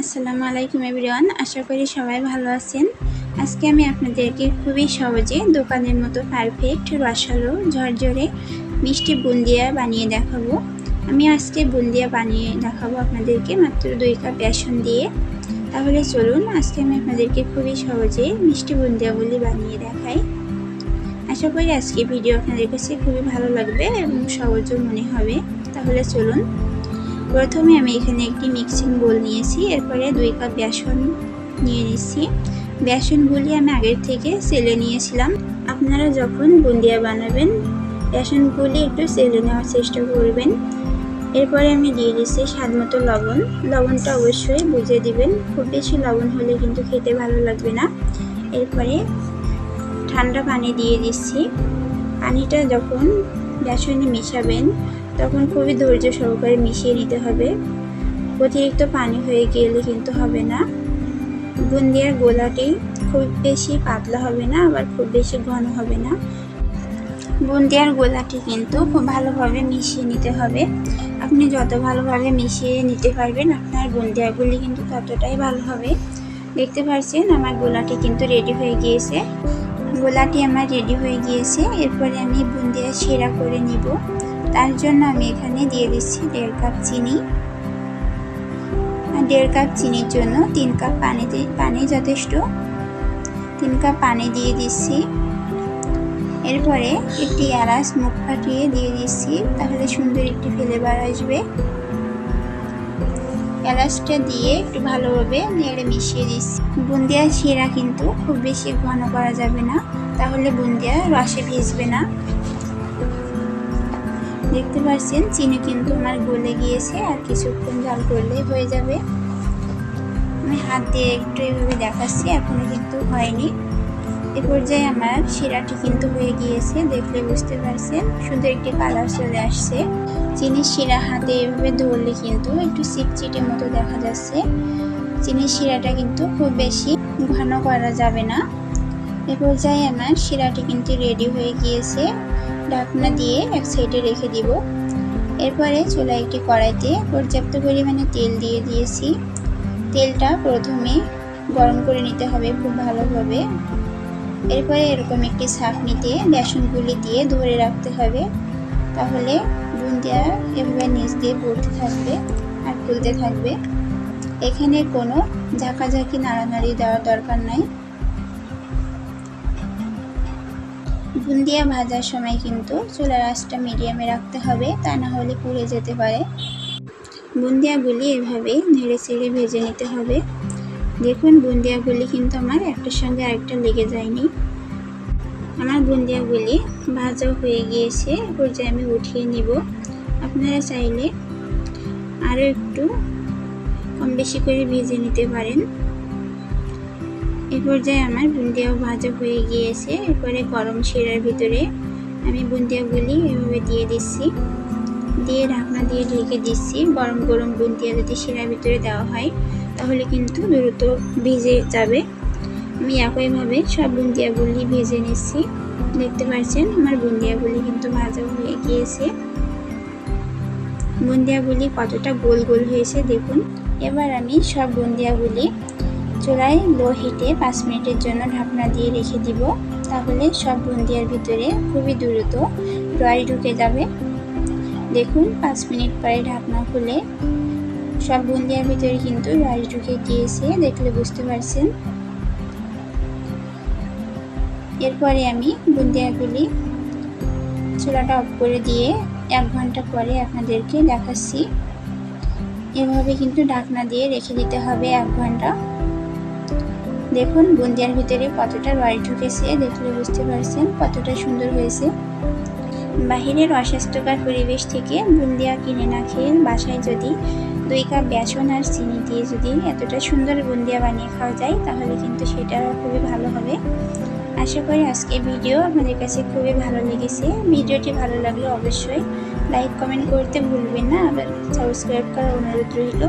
আসসালামু আলাইকুম এভরিওয়ান, আশা করি সবাই ভালো আছেন। আজকে আমি আপনাদেরকে খুবই সহজে দোকানের মতো পারফেক্ট রসালো, ঝরঝরে মিষ্টি বুন্দিয়া বানিয়ে দেখাবো। আমি আজকে বুন্দিয়া বানিয়ে দেখাবো আপনাদেরকে মাত্র দুই কাপ বেসন দিয়ে। তাহলে চলুন, আজকে আমি আপনাদেরকে খুবই সহজে মিষ্টি বুন্দিয়াগুলি বানিয়ে দেখাই। আশা করি আজকে ভিডিও আপনাদের কাছে খুবই ভালো লাগবে এবং সহজও মনে হবে। তাহলে চলুন প্রথমে আমি এখানে একটি মিক্সিং বোল নিয়েছি, এরপরে দুই কাপ বেসন নিয়ে নিচ্ছি। বেসনগুলি আমি আগের থেকে সেলে নিয়েছিলাম। আপনারা যখন বুন্দিয়া বানাবেন বেসনগুলি একটু সেলে নেওয়ার চেষ্টা করবেন। এরপরে আমি দিয়ে দিচ্ছি স্বাদ মতো লবণ। লবণটা অবশ্যই বুঝে দিবেন। খুব বেশি লবণ হলে কিন্তু খেতে ভালো লাগবে না। এরপরে ঠান্ডা পানি দিয়ে দিচ্ছি। পানিটা যখন বেসনে মিশাবেন তখন খুবই ধৈর্য সহকারে মিশিয়ে নিতে হবে। অতিরিক্ত পানি হয়ে গেলে কিন্তু হবে না। বুন্দিয়ার গোলাটি খুব বেশি পাতলা হবে না, আবার খুব বেশি ঘন হবে না। বুন্দিয়ার গোলাটি কিন্তু খুব ভালোভাবে মিশিয়ে নিতে হবে। আপনি যত ভালোভাবে মিশিয়ে নিতে পারবেন, আপনার বুন্দিয়াগুলি কিন্তু ততটাই ভালো হবে। দেখতে পাচ্ছেন, আমার গোলাটি কিন্তু রেডি হয়ে গিয়েছে। গোলাটি আমার রেডি হয়ে গিয়েছে, এরপরে আমি বুন্দিয়া সেরা করে নিব। তার জন্য আমি এখানে দিয়ে দিচ্ছি দেড় কাপ চিনি। দেড় কাপ চিনির জন্য তিন কাপ পানিতে, পানি যথেষ্ট। তিন কাপ পানি দিয়ে দিচ্ছি। এরপরে একটি এলাচ মুখ ফাটিয়ে দিয়ে দিচ্ছি, তাহলে সুন্দর একটি ফ্লেভার আসবে। এলাচটা দিয়ে একটু ভালোভাবে নেড়ে মিশিয়ে দিচ্ছি। বুন্দিয়া শিরা কিন্তু খুব বেশি ঘন করা যাবে না, তাহলে বুন্দিয়া রসে ভিজবে না। দেখতে পাচ্ছেন চিনি কিন্তু আমার গলে গিয়েছে আর কিছুক্ষণ জাল করলেই হয়ে যাবে। আমি হাত দিয়ে একটু এইভাবে দেখাচ্ছি, এখনও কিন্তু হয়নি। এ পর্যায়ে আমার শিরাটি কিন্তু হয়ে গিয়েছে, দেখলে বুঝতে পারছেন। সুন্দর একটি কালার চলে আসছে। চিনির শিরা হাতে এভাবে ধরলে কিন্তু একটু চিটচিটে মতো দেখা যাচ্ছে। চিনির শিরাটা কিন্তু খুব বেশি ঘন করা যাবে না। এ পর্যায়ে আমার শিরাটি কিন্তু রেডি হয়ে গিয়েছে। ঢাকনা দিয়ে এক সাইডে রেখে দিব। এরপরে চুলা একটি কড়াইতে পর্যাপ্ত পরিমাণে তেল দিয়ে দিয়েছি। তেলটা প্রথমে গরম করে নিতে হবে খুব ভালোভাবে। এরপরে এরকম একটি নিতে বেসনগুলি দিয়ে ধরে রাখতে হবে। তাহলে বুন্দিয়া এভাবে নিচ দিয়ে পড়তে থাকবে আর ফুলতে থাকবে। এখানে কোনো ঝাঁকাঝাঁকি, নাড়ানাড়ি দেওয়ার দরকার নাই। বুন্দিয়া ভাজার সময় কিন্তু চুলার আঁচটা মিডিয়ামে রাখতে হবে, তা না হলে পুড়ে যেতে পারে। বুন্দিয়াগুলি এভাবে নেড়ে চেড়ে ভেজে নিতে হবে। দেখুন, বুন্দিয়াগুলি কিন্তু আমার একটার সঙ্গে আরেকটা লেগে যায়নি। আমার বুন্দিয়াগুলি ভাজা হয়ে গিয়েছে পর্যায়ে আমি উঠিয়ে নিব। আপনারা চাইলে আরও একটু কম বেশি করে ভেজে নিতে পারেন। এ পর্যায়ে আমার বুন্দিয়াও ভাজা হয়ে গিয়েছে। এরপরে গরম শিরার ভিতরে আমি বুন্দিয়াগুলি এভাবে দিয়ে দিচ্ছি। দিয়ে ঢাকনা দিয়ে ঢেকে দিচ্ছি। গরম গরম বুন্দিয়া যদি শিরার ভিতরে দেওয়া হয়, তাহলে কিন্তু দ্রুত ভিজে যাবে। আমি একইভাবে সব বুন্দিয়াগুলি ভেজে নিচ্ছি। দেখতে পাচ্ছেন, আমার বুন্দিয়াগুলি কিন্তু ভাজা হয়ে গিয়েছে। বুন্দিয়াগুলি কতটা গোল গোল হয়েছে দেখুন। এবার আমি সব বুন্দিয়াগুলি চূড়ায় লো হিটে পাঁচ মিনিটের জন্য ঢাকনা দিয়ে রেখে দিব। তাহলে সব বুন্দিয়ার ভিতরে খুবই দ্রুত ড্রাই ঢুকে যাবে। দেখুন, পাঁচ মিনিট পরে ঢাকনা খুলে সব বুন্দিয়ার ভিতরে কিন্তু ড্রাই ঢুকে গিয়েছে দেখলে বুঝতে পারছেন। এরপরে আমি বুন্দিয়াগুলি চুলাটা অফ করে দিয়ে এক ঘণ্টা পরে আপনাদেরকে দেখাচ্ছি। এভাবে কিন্তু ঢাকনা দিয়ে রেখে দিতে হবে এক ঘণ্টা। দেখুন, বুন্দিয়ার ভিতরে কতটা রয় ঢুকেছে, দেখলে বুঝতে পারছেন কতটা সুন্দর হয়েছে। বাহিরের অস্বাস্থ্যকর পরিবেশ থেকে বুন্দিয়া কিনে না খেয়ে বাসায় যদি দুই কাপ বেসন আর চিনি দিয়ে যদি এতটা সুন্দর বুন্দিয়া বানিয়ে খাওয়া যায়, তাহলে কিন্তু সেটা খুবই ভালো হবে। আশা করি আজকে ভিডিও আপনাদের কাছে খুবই ভালো লেগেছে। ভিডিওটি ভালো লাগলে অবশ্যই লাইক, কমেন্ট করতে ভুলবেন না। আবার সাবস্ক্রাইব করার অনুরোধ রইল।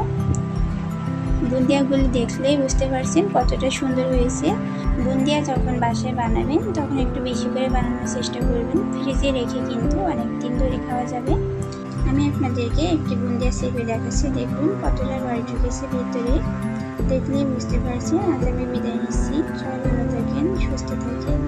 বুন্দিয়াগুলি দেখলেই বুঝতে পারছেন কতটা সুন্দর হয়েছে। বুন্দিয়া যখন বাসায় বানাবেন, তখন একটু বেশি করে বানানোর চেষ্টা করবেন। ফ্রিজে রেখে কিন্তু অনেক দিন ধরে খাওয়া যাবে। আমি আপনাদেরকে একটি বুন্দিয়া সেপে দেখাচ্ছি। দেখুন কতটা ঘরে ঢুকেছে ভিতরে। দেখলেই বুঝতে পারছেন। আজ আমি বিদায় নিচ্ছি। সবাই ভালো থাকেন, সুস্থ থাকেন।